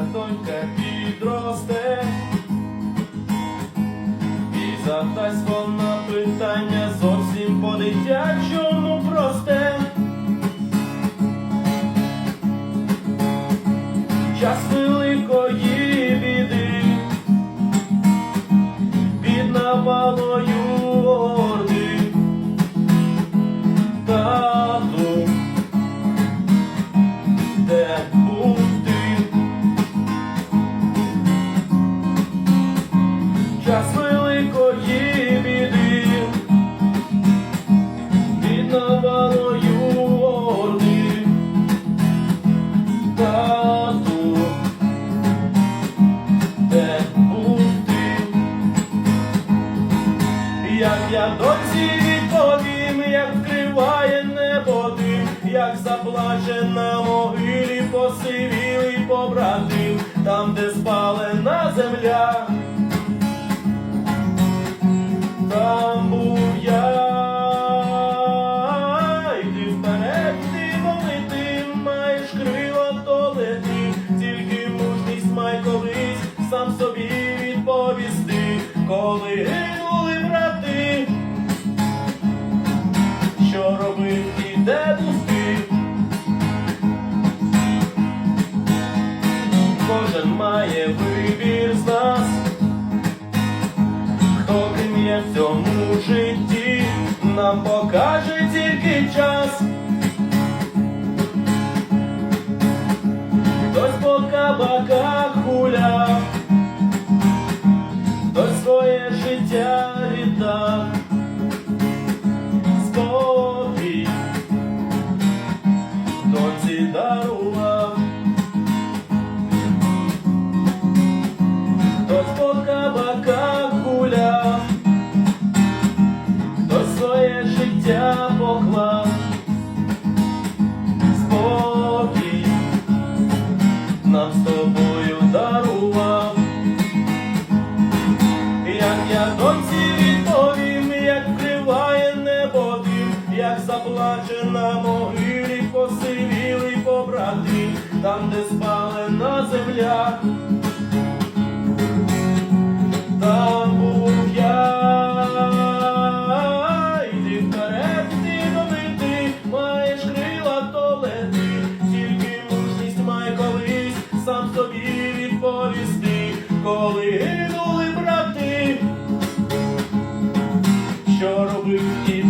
донька підросте, і задасть вона питання зовсім по-дитячому просте. Час великої я досі відповім, як вкриває небо дим, як заплаче на могилі посивілий побратим, там, де спалена земля, там був я, йди вперед, ти молити, маєш крила, то лети, тільки мужність май колись сам собі відповісти, коли Кожен має вибір з нас, хто ким є в цьому житті, нам покаже тільки час. Хтось по кабаках гуляв, хтось своє життя віддав. Спокій доньці дарував. Життя поклав. Спокій нам з тобою дарував. Як я доньці відповім, як вкриває небо дим, як заплаче на могилі посивілий побратим, там, де спалена земля, повісти, коли гинули брати, що робив і